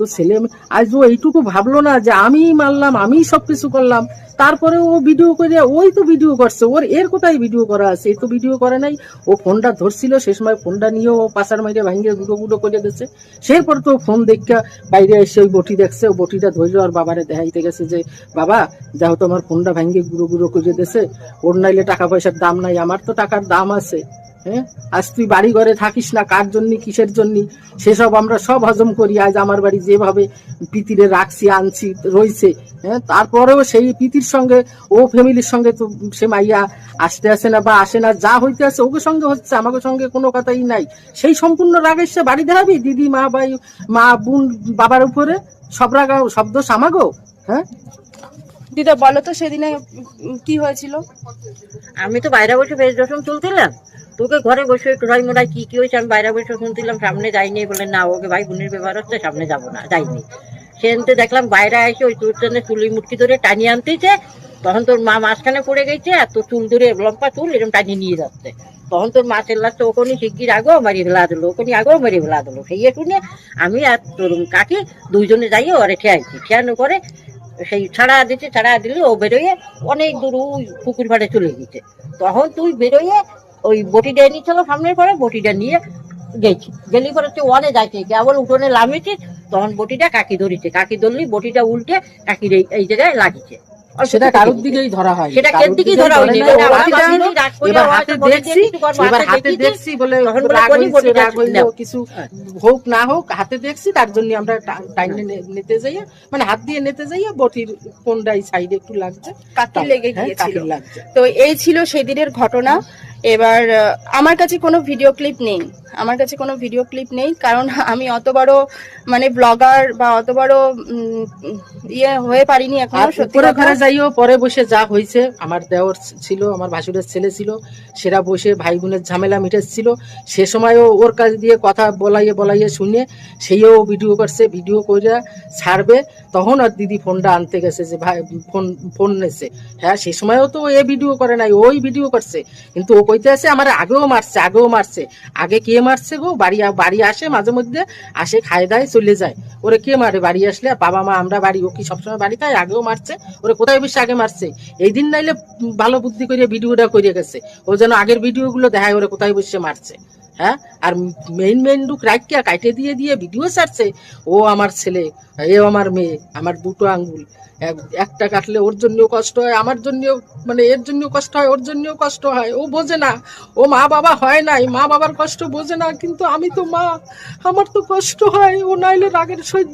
তো ছেলে আজ ও এইটুকু ভাবলো না যে আমি মারলাম আমি সবকিছু করলাম। তারপরে ও ভিডিও করে, ওই তো ভিডিও করছে। ওর এর কোথায় ভিডিও করা আছে? এই তো ভিডিও করে নাই। ও ফোনটা ধরছিল, সে সময় ফোনটা নিয়ে ও পাশার মাইরে ভাঙিয়ে গুঁড়ো গুঁড়ো করে দিচ্ছে সেরপর তো ফোন দেখা বাইরে এসে ওই বটি দেখছে। ও বটিটা ধরলো আর বাবারে দেখাইতে গেছে যে, বাবা, যাও তো আমার ফোনটা ভাঙিয়ে গুঁড়ো গুঁড়ো করে দিছে ওর নাইলে টাকা পয়সার দাম নাই, আমার তো টাকার দাম আছে। হ্যাঁ? আজ তুই বাড়ি ঘরে থাকিস না কার জন্য কিসের জন্য? সেসব আমরা সব হজম করি আজ আমার বাড়ি যেভাবে পিতিরে রাখছি আনছি রইছে হ্যাঁ? তারপরেও সেই পিতির সঙ্গে ও ফ্যামিলির সঙ্গে তো সে মাইয়া আসতে আসে না বা আসে না যা হইতে আছে ওকে সঙ্গে হচ্ছে আমাকে সঙ্গে কোনো কথাই নাই। সেই সম্পূর্ণ রাগে সে বাড়ি দেখাবি দিদি মা ভাই মা বোন বাবার উপরে? সব রাগ সব দোষ আমাগো? হ্যাঁ? দিদা বলো তো সেদিনে কি হয়েছিল? আমি তো বাইরে বসে বেশ দর্শন তুলছিলাম তোকে ঘরে বসে একটু টোড়াই মোড়াই কি কি হয়েছে? আমি বাইরে বসে শুনছিলাম, সামনে যাইনি। বলে না ওকে ভাই, বোনের ব্যবহার হচ্ছে সামনে যাব না, যাইনি। সেনতে দেখলাম বাইরে এসে ওই তোর জন্য চুলি মুটকি ধরে টানিয়ে আনতেছে। তখন তোর মা মাঝখানে পড়ে গেছে আর তোর চুল ধরে লম্বা চুল এরকম টানিয়ে নিয়ে যাচ্ছে। তখন তোর মা চেল্লাচ্ছে ওখানে শিগগির আগেও মারি ফেলা দিলো ওখানে আগেও মারি ফেলা দিলো। সেই শুনে আমি আর তোর কাকি দুইজনে যাইয়ে ওরে খেয়াইছি খেয়ানো করে সেই ছাড়া দিতে ছাড়া দিলে ও বেরোয়ে অনেক দূর ওই পুকুর পাড়ে চলে গেছে। তখন তুই বেরোয় ওই বটিটা এনেছিল সামনের পরে বটিটা নিয়ে গেছি। গেলি পরে তুই অনে যাইছে কেবল উঠোনে লামিয়েছিস তখন বটিটা কাকি ধরেছে। কাকি ধরলি বটিটা উল্টে কাকির এই- জায়গায় লাগিছে সেটা কারোর দিকেই ধরা হয়। সেটা কেন দিকেই ধরা এবার হাতে দেখছি এবার হাতে বলে রাগ হইল কিছু হোক না হোক হাতে দেখছি তার জন্য আমরা নিতে যাই। মানে হাত দিয়ে নিতে যাই বটির কোনটাই সাইডে একটু লাগছে। কাকি লেগে হ্যাঁ, গিয়েছিল। তো এই ছিল সেদিনের ঘটনা। এবার আমার কাছে কোনো ভিডিও ক্লিপ নেই। আমার কাছে কোনো ভিডিও ক্লিপ নেই কারণ আমি অত বড় মানে ব্লগার বা অত বড় ইয়ে হয়ে পারিনি এখনও সত্যি ঘরে যাইও পরে বসে যা হয়েছে আমার দেওর ছিল আমার ভাসুরের ছেলে ছিল সেরা বসে ভাই বোনের ঝামেলা মিটেছিল সে সময়ও ওর কাছ দিয়ে কথা বলাইয়ে বলাইয়ে শুনে সেইও ভিডিও করছে ভিডিও করে ছাড়বে তখন আর দিদি ফোনটা আনতে গেছে যে ভাই ফোন ফোন নেছে। হ্যাঁ সে সময়ও তো এ ভিডিও করে নাই ওই ভিডিও করছে কিন্তু ও কইতে আছে আমার আগেও মারছে আগেও মারছে। আগে কে মারছে গো? বাড়ি বাড়ি আসে মাঝে মধ্যে, আসে, খায় দায়, চলে যায়। ওরে কে মারে বাড়ি আসলে? বাবা মা, আমরা বাড়ি, ও কি সবসময় বাড়ি খায়? আগেও মারছে। ওরে কোথায় বেশি আগে মারছে? এই দিন নাইলে ভালো বুদ্ধি করে ভিডিওটা করে গেছে। ও যেন আগের ভিডিওগুলো দেখায়, ওরে কোথায় বসে মারছে? হ্যাঁ? আর মেইন মেইন ডুক রাখিয়া কাইটে দিয়ে দিয়ে ভিডিও ছাড়ছে। ও আমার ছেলে এ আমার মেয়ে, আমার দুটো আঙ্গুল। এক- একটা কাটলে ওর জন্যও কষ্ট হয়, আমার জন্যও মানে এর জন্যও কষ্ট হয়, ওর জন্যও কষ্ট হয়। ও বোঝে না। ও মা বাবা হয় নাই, মা বাবার কষ্ট বোঝে না, কিন্তু আমি তো মা, আমার তো কষ্ট হয়। ও নাইলে রাগের সহিত